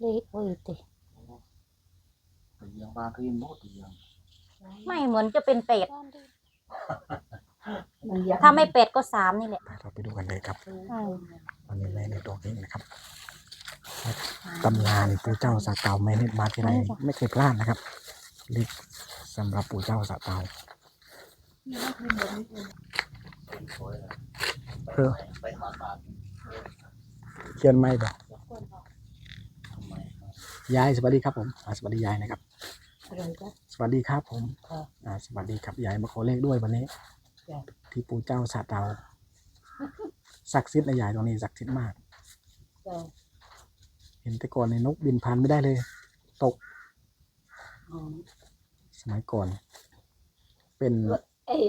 เลยโอ้ยติตียังบ้านเรียนโมตียังไม่เหมือนจะเป็นเป็ดมันยังถ้าไม่เป็ดก็สามนี่แหละเราไปดูกันเลยครับอืมวันนี้แม่ในตัวนี้นะครับตำนานปู่เจ้าสาเตาแม่นิดมาที่ไรไม่เคยพลาดนะครับลิขสำหรับปู่เจ้าสาเตาสวยนะเพื่อไปมาบ้านเขียนไม่บอกทำไม ยายสวัสดีครับผมอ่าสวัสดียายนะครับ อะไรจ้ะสวัสดีครับผมค่ะอ่าสวัสดีครับยายมาขอเลขด้วยวันนี้ จ้ะ ที่ปู่เจ้าสาเตาศักดิ์สิทธิ์นะยายตรงนี้ศักดิ์สิทธิ์มากจ้ะเห็นแต่ก่อนในนกบินผ่านไม่ได้เลย ตกอ๋อสมัยก่อน เป็นเอ้ย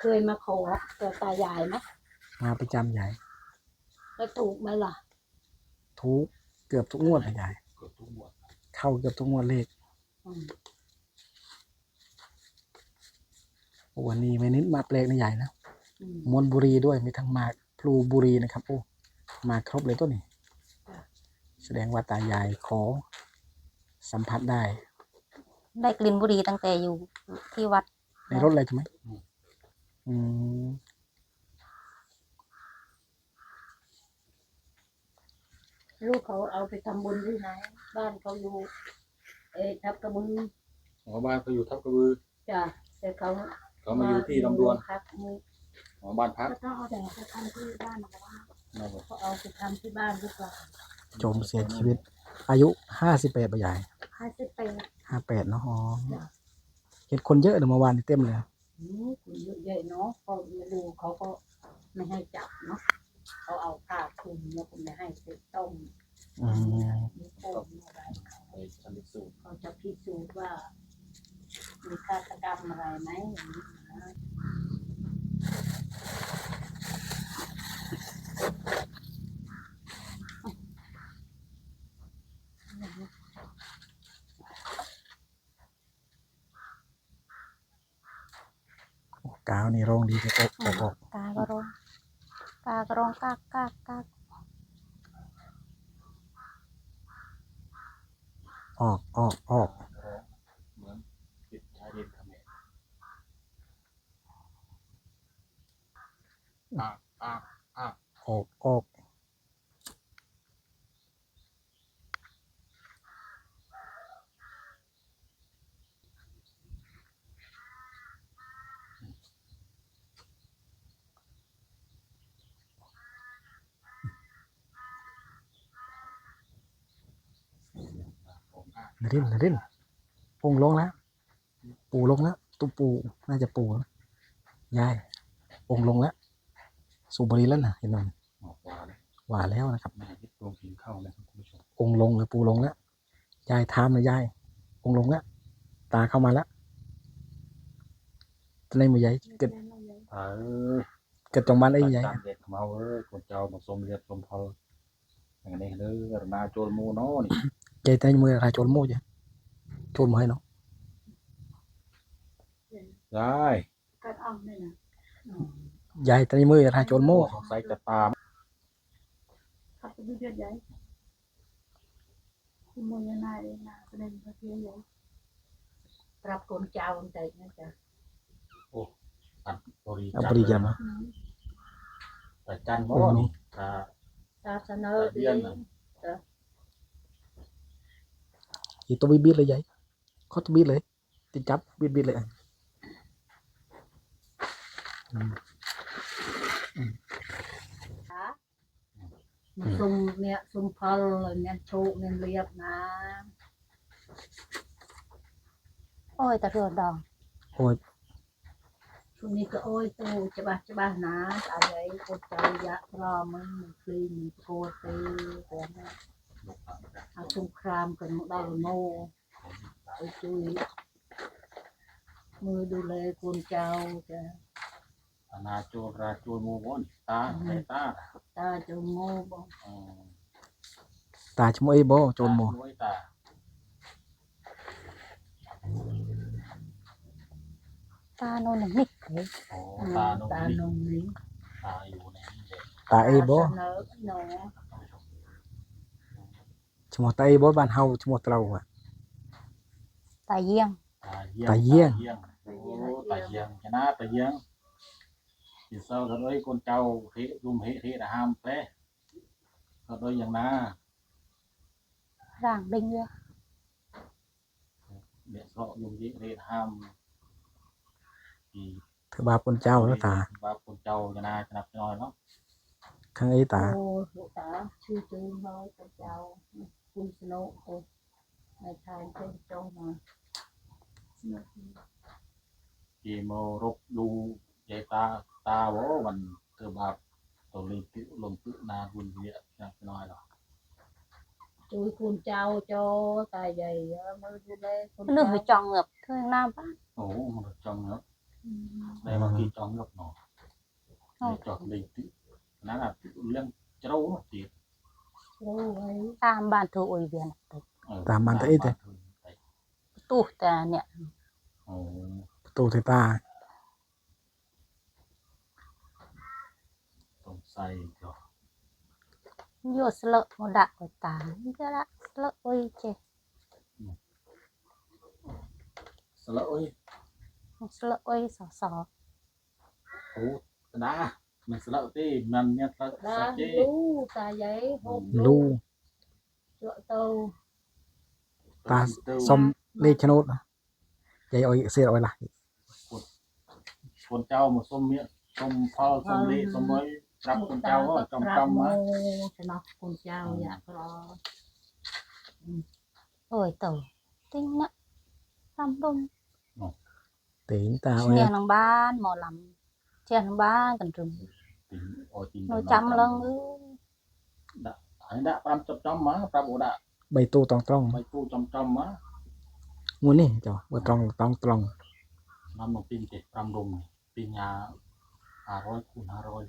เคยมาขอแต่ตายายไหมมาประจำยายแล้วถูกไหมล่ะทุกเกือบทุกงวดเลยยายเกือบทุกหมวด เข้าเกือบทุกงวดเลขอืมวันนี้ไม่นิดมาแปลกนะยายนะอืมมวลบุรีด้วยมีทั้งหมากพลูบุรีนะครับโอ้มาครบเลยตัวนี้จ้ะแสดงว่าตายายขอสัมผัสได้ ได้กลิ่นบุหรี่ตั้งแต่อยู่ที่วัดในรถเลยใช่ไหมอืม ลูกเขาเอาไปทำบุญที่ไหน บ้านเขาอยู่เอ้ยทับกระบือหมอบ้านเขาอยู่ทับกระบือจ้ะแต่เขาเขามาอยู่ที่ลำดวนครับมือหมอบ้านพักก็ต้องเอาแต่ไปทำที่บ้านนะว่านั่นแหละเขาเอาไปทำที่บ้านดีกว่าโจมเสียชีวิต อายุห้าสิบแปดปะยายห้าสิบปีห้าแปดเนาะอ๋อเห็นคนเยอะเลยเมื่อวานนี้เต็มเลยอืมคุณเยอะแยะเนาะเขามาดูเขาก็ไม่ให้จับเนาะ เขาเอาผ้าคลุมแล้วก็ไม่ให้ไปต้มอืมมีโค้งมีอะไรเขาไปชันสูตรเขาจะพิสูจน์ว่า มีฆาตกรรมอะไรไหมอย่างนี้นะกาวนี่โรงดีจะตกออกออกกากระร้อง กากระร้องกากกากกากออกออกออกเหมือนติดชายเด็นเขมรอะอะอะออกออก นรินนรินปงลงแล้ว ปูลงแล้วตุ๊ปูน่าจะปูนะยายองค์ลงแล้ว สูบบุหรีแล้วนะเห็นไหมหมอกว่าเลยหวานแล้วนะครับแม่ที่โรงกินข้าวนะครับคุณผู้ชมองค์ลงหรือปูลงแล้วยายทามเลยยายองค์ลงแล้วตาเข้ามาแล้วตอนนี้มือยายเกิดเออเกิดตรงบ้านไอ้ยายจันเด็กเมาเอ้ยคนเจ้ามาสมเรียบสมพลอย่างนี้เลยรนาโจรมูโน่นี่ยายตายมืออะไรโจรโม่จ้ะโจรมาให้เนาะได้ก็เอาเนี่ยนะอืมยายตายมืออะไรโจรโม่สงสัยจะตามเขาจะดูเยอะใหญ่คุณมวยนายเองนะประเด็นเขาเยอะใหญ่ปรับคนเจ้าคนใจนะจ๊ะอันบริเอาปริยามาอืมแต่จันบ่นี่ตาตาเสนอเองอีตัวบีบีเลยยายเขาตัวบีเลย ติดจับบีบีเลยอืมซุมเนี่ยซุมพลเนี่ยโชคเนี่ยเรียบนะ โอ้ยตะเถือดอง โอ้ยช่วงนี้ก็โอ้ยตูจะบ้าจะบ้านะอะไรคนใจยะรอมึงคลีนโกตีแต่เนี่ยเอาสงครามกันหมดได้โมไอ้จุยมือดูแลคนเจ้าจะอนาโจรราโจรมูบ่นี่ตาใส่ตาตาจะโง่บ่อ๋อตาชมวยบ่โจรโม่ตาด้วยตาตาโน่นนี่โอ้อืมตาโน่นตานี่นงนี้ตาอยู่ในนี่เลยตาเอบ่ เสนอหนอชมวตาเอบ่บ้านเฮาชมวตเราอะตาเยี่ยงตาเยี่ยงตาเยี่ยงโอ้ตาเยี่ยงชนะตาเยี่ยงสิเศร้าก็ด้วยคนเจ้าเฮรุมเฮเฮนะห้ามแปลก็ด้วยอย่างน่าร่าง đinh nữa เดี๋ยวก็ยุงยิเฮห้ามอีเคุณสนุกโอ้ในทางเป็นเจ้ามาสนุกอีโมรบดูยายตาตาโวมันเธอบาปตัวลีติลงตึนาบุญเวียนับน้อยหรอจุยคุณเจ้าโจตายใหญ่มือดูแลคุณ nước เจ้า phải chọn ngược thôi nam bác โอ้มันจังเนาะในบางทีจังเนาะเนาะในจอดลีตินั่นอะเรื่องเจ้า ติรู้ไว้ tam bàn thủ ủy viên ตามมันตาเอ้ยแต่ tu ta nè โอ้ประตูเทตาต้องใส่ก็ vô sợ một đạo của ta cái đó sợ ôi chê สละเอ้ย sợ ôi sò sò โอ้ดา มันสละตีมันเนี่ยสละ đã เจรู้ตายใหญ่หกลูกเจ้าโตตาส้มเลขโฉนดนะยายอ้อยเสียอ้อยล่ะคนเจ้ามาส้มเมียส้มพ่อส้มเละส้มไว้รับคนเจ้าก็จำจำมาสนอกคุณเจ้าอยากรอ ôi tàu tinh nè làm đông เต็งตาอ้อย nghe thằng ban mò lắm che thằng ban cần trùm ติงโอจิง nó chăm lần ư ให้ดะปรำจำจำมาปรำโอดะใบตู้ตองตรองไปตู้จำจำมางูนี่เจ้าบ่ตรองตองตรองน้ำมันปิงเจ็ดปรำรุมปิงยาห้าร้อยคูณห้าร้อย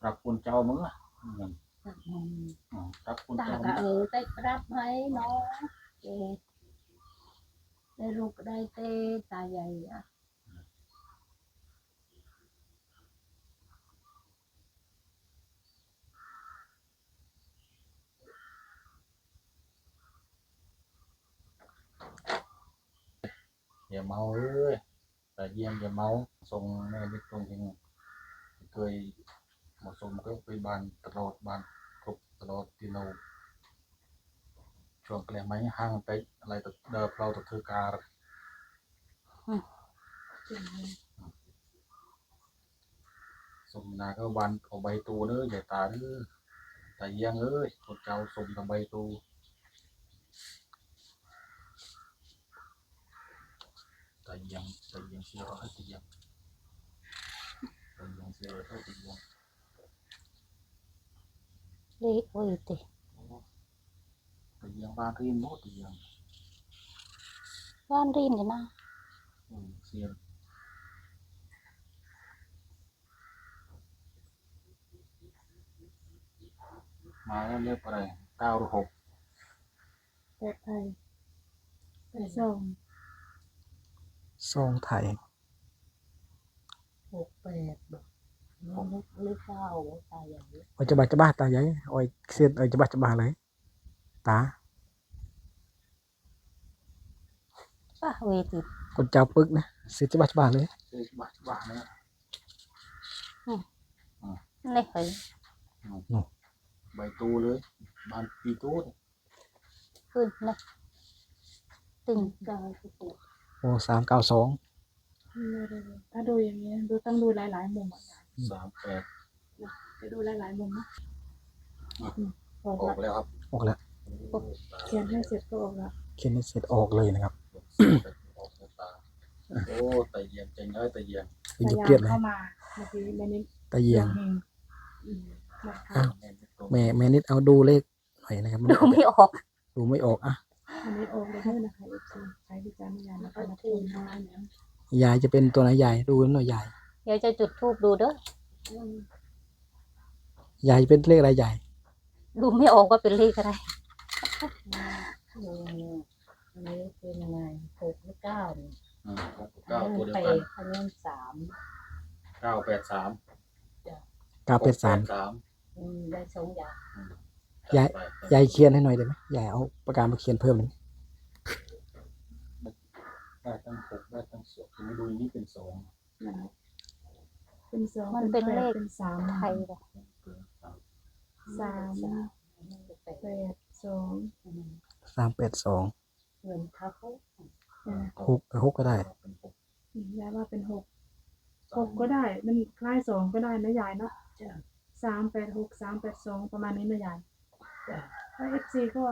ปรับคนเจ้ามึงอะ ปรับคน ตา เจ้า ก็เออได้รับให้น้องเอได้ลูกได้เต้ตาใหญ่อะ อย่าเมาเลยแต่เยี่ยมอย่าเมาส่งแม่นิดตรงจริงเค ลอดบ้าตลอดที่เราช่วงแกลงไม้ห้างไปอะไรตัดเดิมเราตัดเธอการ สมนาก็วันเอาใบตูเด้อใหญ่ตาเด้อแต่เยี่ยงเอ้ยคนเจ้าสมทำใบตูแต่เยี่ยงแต่เยี่ยงเสียร้ต่เยี่ยงแต่เยี่ยงเสียร้อยแต่เยี่ยง đi ôi tì แต่เยี่ยงบ้านเรียนโน้ตแต่เยี่ยง ban rin cái na อืมเสียมาแล้วเรียกอะไรเก้าหรือหกแปดไทยแปดสองซองไทยหกแปดบอก ôi cho bà cho bà ta giấy. Ôi xin ơi cho bà cho bà lấy. Tá con chào bức nè. Xin cho bà cho bà lấy. Này phải bài tu lấy bàn pi tu hơn này. Từng đời ô sám cao sống ta đôi như thế, đôi tăng đôi lại lại mồm mọi สามเก้าสองถ้าดูอย่างนี้ดูต้องดูหลายๆมุมอะสามแปดจะดูหลายๆมุมนะออกออละกแล้วครับออกแล้วเขียนให้เสร็จก็ออกแล้วเขียนให้เสร็จออกเลยนะครับออกแล้วตาโอ้แต่เยี่ยงเจ๋งเลยแต่เยี่ยงไปหยุดเกลียดเลยเข้ามาเมื่อกี้แม่นิดตะเยียงเฮงอืมนะคะอ้าวแม่นิดตรงแม่แม่นิดเอาดูเลขหน่อยนะครับมันดูไม่ออกดูไม่ออกอะอันนี้ออกเลยด้วยนะคะเอฟซีใช้วิจารณญาณนะคะรับชมได้นะยายจะเป็นตัวไหนยายดูหน่อยยาย เดี๋ยวจะจุดทูบดูเด้อยายเป็นเลขอะไรยายดูไม่ออกว่าเป็นเลขอะไรเอออันนี้เป็นยังไงหกหรือเก้าเนี่ยอืมเก้าตัวเดียวไปกันอันนั้นสามเก้าแปดสามเก้าเป็ดสามสามอืมได้สองอย่างยายยายเขียนให้หน่อยได้ไหมยายเอาปากกามาเขียนเพิ่มหน่อยได้ทั้งหกได้ทั้งสองทีนี้ดูอย่างนี้เป็นสองนั่นแหละ เป็นสองมันเป็นแปเลดขเป็นสามไทยเลยสามแปดสองสามเป็ดสองเงินเขาหกหกก็ได้เป็นหกอืมยายว่าเป็นหกหกก็ได้ มันคล้ายสองก็ได้นะยายเนาะสามแปดหกสามแปดสองประมาณนี้นะยายถ้าเอฟซีก็